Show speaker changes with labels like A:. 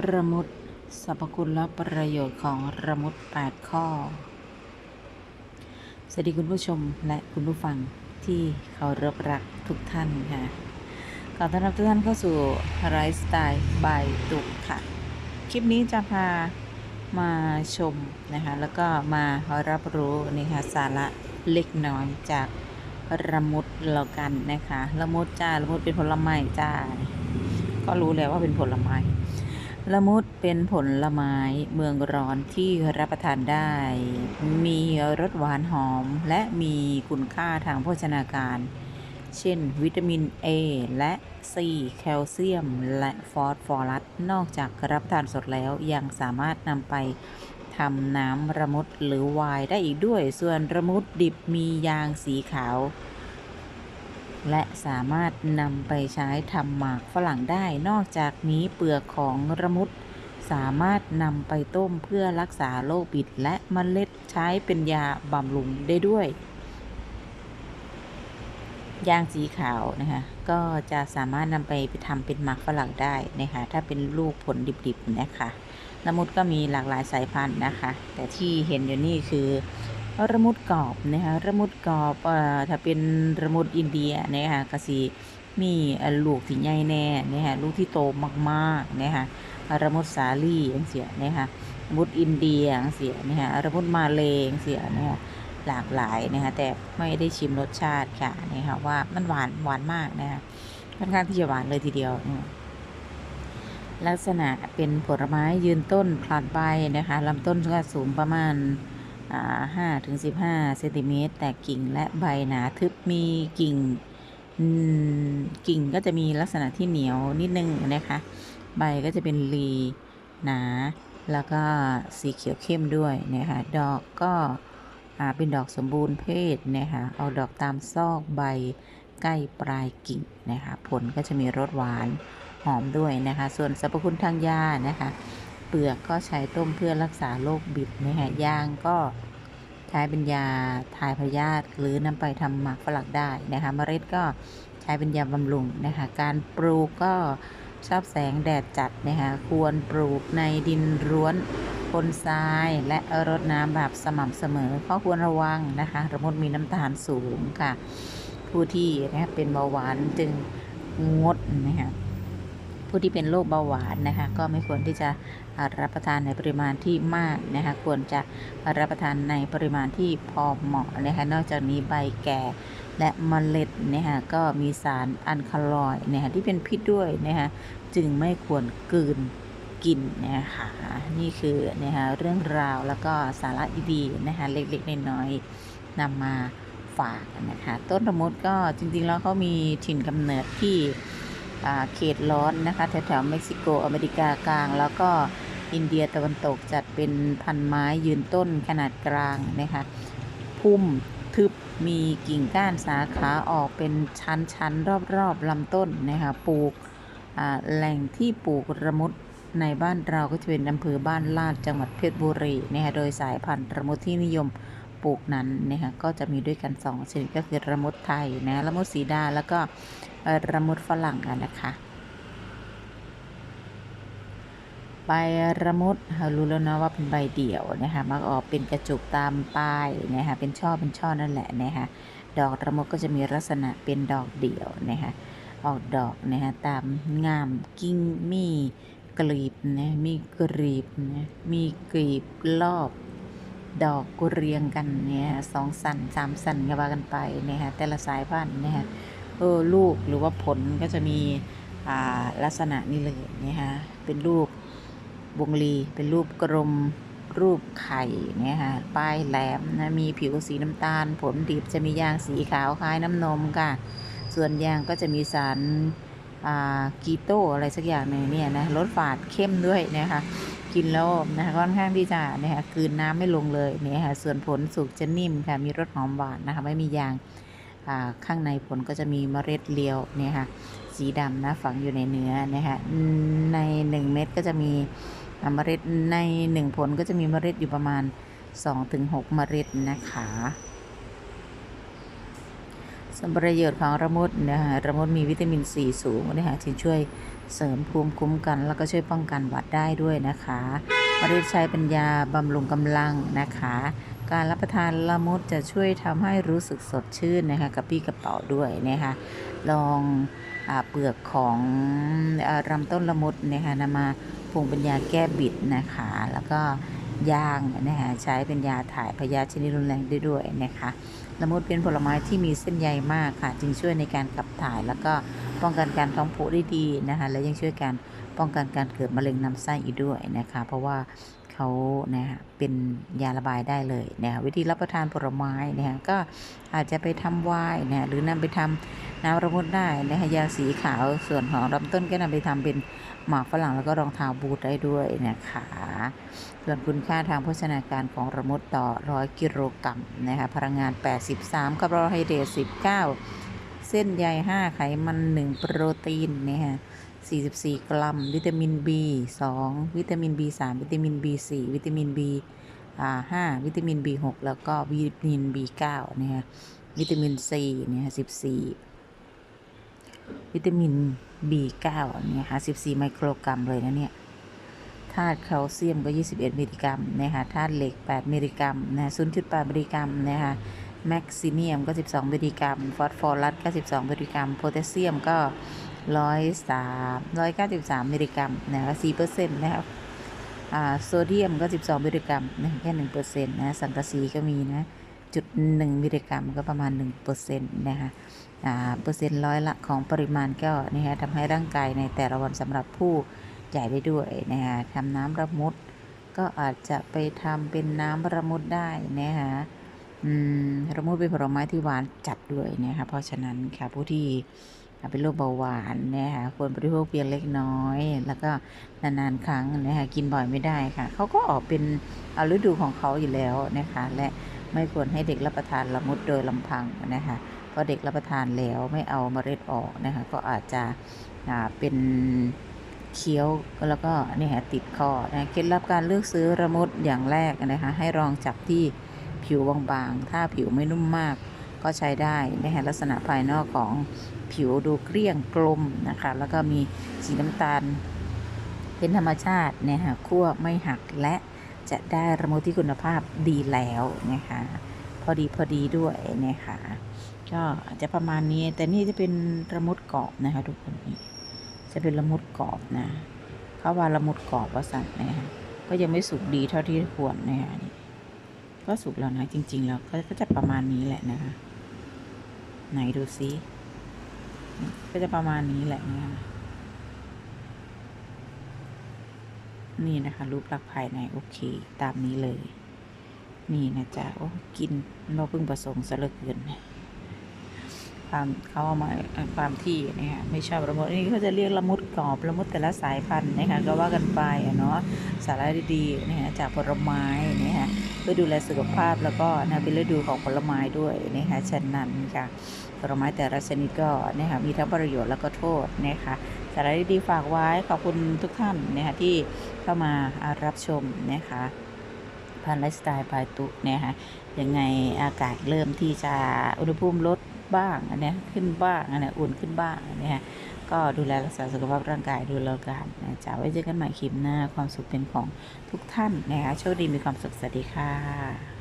A: ระมุดสรรพคุณและประโยชน์ของระมุด 8 ข้อ สวัสดีคุณผู้ชมและคุณผู้ฟังที่เคารพรักทุกท่านค่ะขอต้อนรับทุกท่านเข้าสู่ไลฟ์สไตล์บายตุกค่ะ คลิปนี้จะพามาชมนะคะ แล้วก็มารับรู้นะคะสาระเล็กน้อยจากระมุดแล้วกันนะคะละมุดจ้าละมุดเป็นผลไม้จ้า ก็รู้แล้วว่าเป็นผลไม้ ละมุดเป็นผลไม้เมืองร้อนที่รับประทานได้ มีรสหวานหอมและมีคุณค่าทางโภชนาการ เช่น วิตามิน A และ C แคลเซียม และฟอสฟอรัส นอกจากรับประทานสดแล้วยังสามารถนำไปทำน้ำระมุดหรือไวน์ได้อีกด้วย ส่วนระมุดดิบมียางสีขาว และสามารถนำไปใช้ทำหมากฝรั่งได้ นอกจากนี้เปลือกของระมุด สามารถนำไปต้มเพื่อรักษาโรคบิด และเมล็ดใช้เป็นยาบำรุงได้ด้วย ยางสีขาวนะคะก็จะสามารถนำไปไปทำเป็นหมากฝรั่งได้นะคะถ้าเป็นลูกผลดิบๆนะคะละมุดก็มีหลากหลายสายพันธุ์นะคะ แต่ที่เห็นอยู่นี่คือ ระมุดกรอบนะคะระมุดกรอบอ่อถ้าเป็นระมุดอินเดียนะคะก็สีมีลูกที่ใหญ่แน่นะคะลูกที่โตมากๆนะคะระมุดสาลี่อย่างเสียนะคะระมุดอินเดียอย่างเสียนะคะระมุดมาเลงเสียนะคะหลากหลายนะคะแต่ไม่ได้ชิมรสชาติค่ะนะคะว่ามันหวานหวานมากนะคะค่อนข้างที่จะหวานเลยทีเดียวนะลักษณะเป็นผลไม้ยืนต้นพลัดใบนะคะลำต้นก็สูงประมาณ ห้าถึงสิบห้าเซนติเมตรแต่กิ่งและใบหนาทึบมีกิ่งกิ่งก็จะมีลักษณะที่เหนียวนิดนึงนะคะ ใบก็จะเป็นรีหนาแล้วก็สีเขียวเข้มด้วยนะคะดอกก็เป็นดอกสมบูรณ์เพศนะคะเอาดอกตามซอกใบใกล้ปลายกิ่งนะคะผลก็จะมีรสหวานหอมด้วยนะคะ ส่วนสรรพคุณทางยานะคะ เปลือกก็ใช้ต้มเพื่อรักษาโรคบิดนะคะยางก็ใช้เป็นยาทายพยาธิหรือนำไปทำหมากฝรั่งได้นะคะเมล็ดก็ใช้เป็นยาบำรุงนะคะการปลูกก็ชอบแสงแดดจัดนะคะควรปลูกในดินร้วนปนทรายและรดน้ำแบบสม่ำเสมอข้อควรระวังนะคะระมดมีน้ำตาลสูงค่ะ ผู้ที่นะคะเป็นเบาหวานจึงงดนะคะ ผู้ที่เป็นโรคเบาหวานนะคะก็ไม่ควรที่จะรับประทานในปริมาณที่มากนะคะควรจะรับประทานในปริมาณที่พอเหมาะนะคะนอกจากนี้ใบแก่และเมล็ดนะคะก็มีสารอัลคาลอยนะคะที่เป็นพิษด้วยนะคะจึงไม่ควรกลืนกินนะคะนี่คือนะคะเรื่องราวแล้วก็สาระดีๆนะคะเล็กๆน้อยๆนำมาฝากนะคะต้นระมุดก็จริงๆแล้วเขามีถิ่นกำเนิดที่ เขตร้อนนะคะแถวๆเม็กซิโกอเมริกากลาง แล้วก็อินเดียตะวันตกจัดเป็นพันไม้ยืนต้นขนาดกลางนะคะพุ่มทึบมีกิ่งก้านสาขาออกเป็นชั้นๆรอบๆลำต้นนะคะปลูกแหล่งที่ปลูกระมุดในบ้านเราก็จะเป็นอำเภอบ้านลาดจังหวัดเพชรบุรีนะคะโดยสายพันธุ์ระมุดที่นิยม ปลูกนั้นนะคะก็จะมีด้วยกัน2ชนิดก็คือระมุดไทยนะระมุดสีดาแล้วก็ระมุดฝรั่งกันนะคะใบระมุดรู้แล้วนะว่าเป็นใบเดี่ยวนะคะมักออกเป็นกระจุกตามป้ายนะคะเป็นช่อเป็นช่อนั่นแหละนะคะดอกระมุดก็จะมีลักษณะเป็นดอกเดี่ยวนะคะออกดอกนะคะตามงามกิ่งมีกลีบนะมีกลีบนะมีกลีบรอบ ดอกกุเรียงกันเนี่ยสองสันสามสันก็ว่ากันไปนะคะแต่ละสายพันธุ์นะคะเออลูกหรือว่าผลก็จะมีอ่าลักษณะนี้เลยนะคะเป็นรูปวงลีเป็นรูปกลมรูปไข่เนี่ยค่ะปลายแหลมนะมีผิวสีน้ำตาล ผลดิบจะมียางสีขาวคล้ายน้ำนมค่ะ ส่วนยางก็จะมีสาร กีโตอะไรสักอย่างหนึ่งเนี่ยนะรสฝาดเข้มด้วยนะคะกินแล้วนะคะค่อนข้างที่จะนะคะคืนน้ำไม่ลงเลยเนี่ยค่ะส่วนผลสุกจะนิ่มค่ะมีรสหอมหวานนะคะไม่มียางข้างในผลก็จะมีเมล็ดเรียวเนี่ยค่ะสีดำนะฝังอยู่ในเนื้อนะคะใน 1 เม็ดก็จะมีเมล็ดใน 1 ผลก็จะมีเมล็ดอยู่ประมาณ 2-6 เมล็ดนะคะ สมประโยชน์ของระมุดนะคะระมุดมีวิตามินซีสูงนะคะที่ช่วยเสริมภูมิคุ้มกัน แล้วก็ช่วยป้องกันหวัดได้ด้วยนะคะมะเร็ดใช้เป็นยาบำรุงกำลังนะคะ การรับประทานละมุดจะช่วยทำให้รู้สึกสดชื่นนะคะกระปี้กระเป๋าด้วยนะคะลองอเปลือกของอาลำต้นละมุดนะคะนำมาปรุงเป็นยาแก้บิดนะคะ แล้วก็ ย่างนะคะใช้เป็นยาถ่ายพยาธิชนิดรุนแรงได้ด้วยนะคะละมุดเป็นผลไม้ที่มีเส้นใยมากค่ะ จึงช่วยในการขับถ่าย แล้วก็ป้องกันการท้องผูกได้ดีนะคะและยังช่วยการป้องกันการเกิดมะเร็งลำไส้อีกด้วยนะคะ เพราะว่าเขานะคะเป็นยาระบายได้เลยนะคะวิธีรับประทานผลไม้นะคะก็อาจจะไปทำไวน์นะะหรือนำไปทำน้ำระมุดได้นะคะยาสีขาวส่วนของลำต้นก็นำไปทำเป็น หมากฝรั่งแล้วก็รองเท้าบูทได้ด้วยนะคะส่วนคุณค่าทางโภชนาการของระมุดต่อ 100 กิโลกรัมนะคะพลังงาน 83 คาร์โบไฮเดรต 19 เส้นใย 5 ไขมัน 1 โปรตีนนะคะ44 กรัม วิตามิน B 2 วิตามิน B 3 วิตามิน B 4 วิตามิน B 5 วิตามิน B 6แล้วก็วิตามิน B 9นะคะวิตามิน C เนี่ย14 วิตามิน B9 เนี่ยค่ะ14 ไมโครกรัมเลยนะเนี่ยธาตุแคลเซียมก็ 21 มิลลิกรัมนะคะธาตุเหล็ก 8 มิลลิกรัมนะ0.8 มิลลิกรัมนะคะแมกซีเนียมก็ 12 มิลลิกรัม ฟอสฟอรัสก็ 12 มิลลิกรัม โพแทสเซียมก็103 193 มิลลิกรัมนะคะ4%นะครับโซเดียมก็ 12 มิลลิกรัมนะแค่1%นะสังกะสีก็มีนะ จุด1มิลลิกรัมก็ประมาณ1%นต์นะคะอ่าเปอร์เซ็นต์ร้อยละของปริมาณก็นะฮะทำให้ร่างกายในแต่ละวันสำหรับผู้ใหญ่ได้ด้วยนะฮะทำน้ำระมุด ก็อาจจะไปทำเป็นน้ำระมุดได้นะฮะอืมระมุดเป็นผลไม้ที่หวานจัดด้วยนะคะเพราะฉะนั้นค่ะผู้ที่เป็นโรคเบาหวานนะคะควรบริโภคเพียงเล็กน้อย แล้วก็นานๆครั้งนะคะกินบ่อยไม่ได้ค่ะเขาก็ออกเป็นเอาฤดูของเขาอยู่แล้วนะคะและ ไม่ควรให้เด็กรับประทานละมุดโดยลำพังนะคะพอเด็กรับประทานแล้วไม่เอาเมล็ดออกนะคะก็อาจจะเป็นเคี้ยวแล้วก็นี่ฮะติดคอนะเคล็ดลับการเลือกซื้อระมุดอย่างแรกนะคะให้ลองจับที่ผิวบางๆ ถ้าผิวไม่นุ่มมากก็ใช้ได้นะฮะลักษณะภายนอกของผิวดูเกลี้ยงกลมนะคะ แล้วก็มีสีน้ำตาลเป็นธรรมชาตินี่ยค่ะคั่วไม่หักและ จะได้ระมุดที่คุณภาพดีแล้วนะคะพอดีพอดีด้วยนะคะก็อาจจะประมาณนี้แต่นี่จะเป็นละมุดกรอบนะคะ ทุกคนนี่จะเป็นละมุดกรอบนะเขาว่าละมุดกรอบว่าสั่นนะคะก็ยังไม่สุกดีเท่าที่ควรนะคะนี่ก็สุกแล้วนะจริง ๆ แล้วก็จะประมาณนี้แหละนะคะ ไหนดูซิก็จะประมาณนี้แหละนะคะ นี่นะคะรูปลักษณ์ภายในโอเค ตามนี้เลย นี่นะจ๊ะโอ้กินเราเพิ่งประสงค์ซะเลือเกินความเขาเอามาความที่นะคะไม่ชอบละมุดนี่เขาจะเรียกละมุดกรอบละมุดแต่ละสายพันธุ์นะคะก็ว่ากันไปอะเนาะสาระดีๆนะคะจากผลไม้นะคะเพื่อดูแลสุขภาพแล้วก็นะเป็นฤดูของผลไม้ด้วยนะคะฉะนั้นค่ะผลไม้แต่ละชนิดก็นะคะมีทั้งประโยชน์แล้วก็โทษนะคะ สาระดีๆฝากไว้ขอบคุณทุกท่านนะคะที่เข้ามารับชมนะคะผ่านไลฟ์สไตล์ปายตุนะคะยังไงอากาศเริ่มที่จะอุณหภูมิลดบ้างอันเนี้ยขึ้นบ้างอันเนี้ยอุ่นขึ้นบ้างอันเนี้ยก็ดูแลรักษาสุขภาพร่างกายดูแลกันนะจ๊ะไว้เจอกันใหม่คลิปหน้าความสุขเป็นของทุกท่านนะคะโชคดีมีความสุขสวัสดีค่ะ